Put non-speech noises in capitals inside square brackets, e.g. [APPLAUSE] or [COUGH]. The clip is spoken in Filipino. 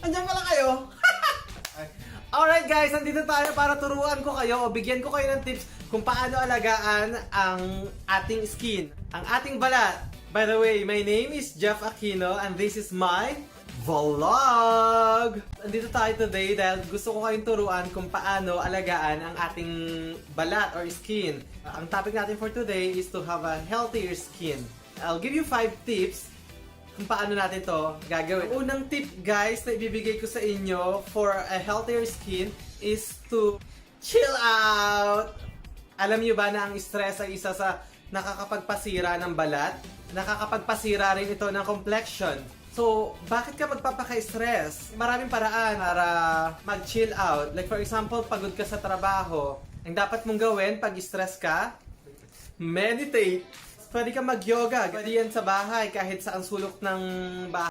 Andyan pala kayo. [LAUGHS] Alright guys, nandito tayo para turuan ko kayo o bigyan ko kayo ng tips kung paano alagaan ang ating skin, ang ating balat. By the way, my name is Jeff Aquino and this is my vlog! Nandito tayo today dahil gusto ko kayong turuan kung paano alagaan ang ating balat or skin. Ang topic natin for today is to have a healthier skin. I'll give you 5 tips kung paano natin to gagawin. Unang tip guys na ibibigay ko sa inyo for a healthier skin is to chill out! Alam niyo ba na ang stress ay isa sa nakakapagpasira ng balat? Nakakapagpasira rin ito ng complexion. So, bakit ka magpapaka-stress? Maraming paraan para mag-chill out. Like for example, pagod ka sa trabaho. Ang dapat mong gawin pag stress ka, meditate. Pwede ka mag-yoga. Pwede yan sa bahay kahit sa ang sulok ng bahay.